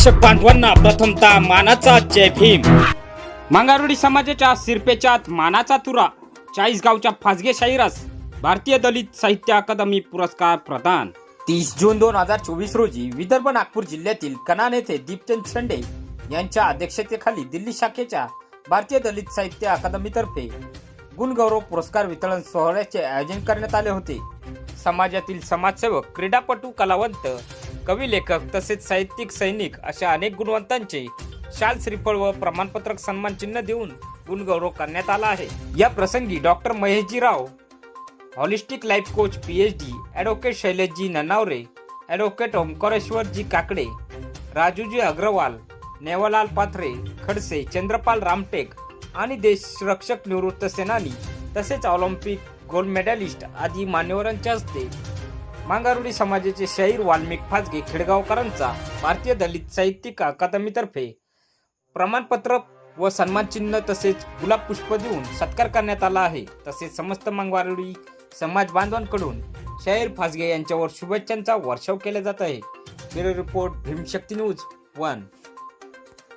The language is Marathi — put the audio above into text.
प्रेक्षक बांधवांना प्रथमतः मानाचा जय भीम. मांगारुडी समाजाच्या सिरपेच्यात मानाचा तुरा चाळीसगावच्या फासगे शाहिरास भारतीय दलित साहित्य अकादमी पुरस्कार प्रदान. तीस जून दोन हजार चोवीस रोजी विदर्भ नागपूर जिल्ह्यातील कनान येथे दीपचंद शेंडे यांच्या अध्यक्षतेखाली दिल्ली शाखेच्या भारतीय दलित साहित्य अकादमीतर्फे गुणगौरव पुरस्कार वितरण सोहळ्याचे आयोजन करण्यात आले होते. समाजातील समाजसेवक क्रीडापटू कलावंत कवी लेखक तसेच साहित्यिक सैनिक अशा अनेक गुणवंतांचे शाल श्रीफळ व प्रमाणपत्रक सन्मान चिन्ह देऊन गुणगौरव करण्यात आला आहे. या प्रसंगी doctor Maheshjirao holistic life coach P H D advocate Shaileshji Nanaware advocate Omkareshwarji Kakade Rajuji Agrawal Newalal Pathare Khadse Chandrapal Ramtek आणि देशरक्षक निवृत्त सेनानी तसेच ऑलिम्पिक गोल्ड मेडलिस्ट आदी मान्यवरांच्या हस्ते मांगारुडी समाजाचे शाहीर वाल्मिक फाजगे खेडगावकरांचा भारतीय दलित साहित्यिक अकादमीतर्फे प्रमाणपत्र व सन्मानचिन्ह तसेच गुलाब पुष्प देऊन सत्कार करण्यात आला आहे. तसेच समस्त मांगवारुडी समाज बांधवांकडून शाहीर फासगे यांच्यावर शुभेच्छांचा वर्षाव केला जात आहे. Bureau report Bhimshakti news one.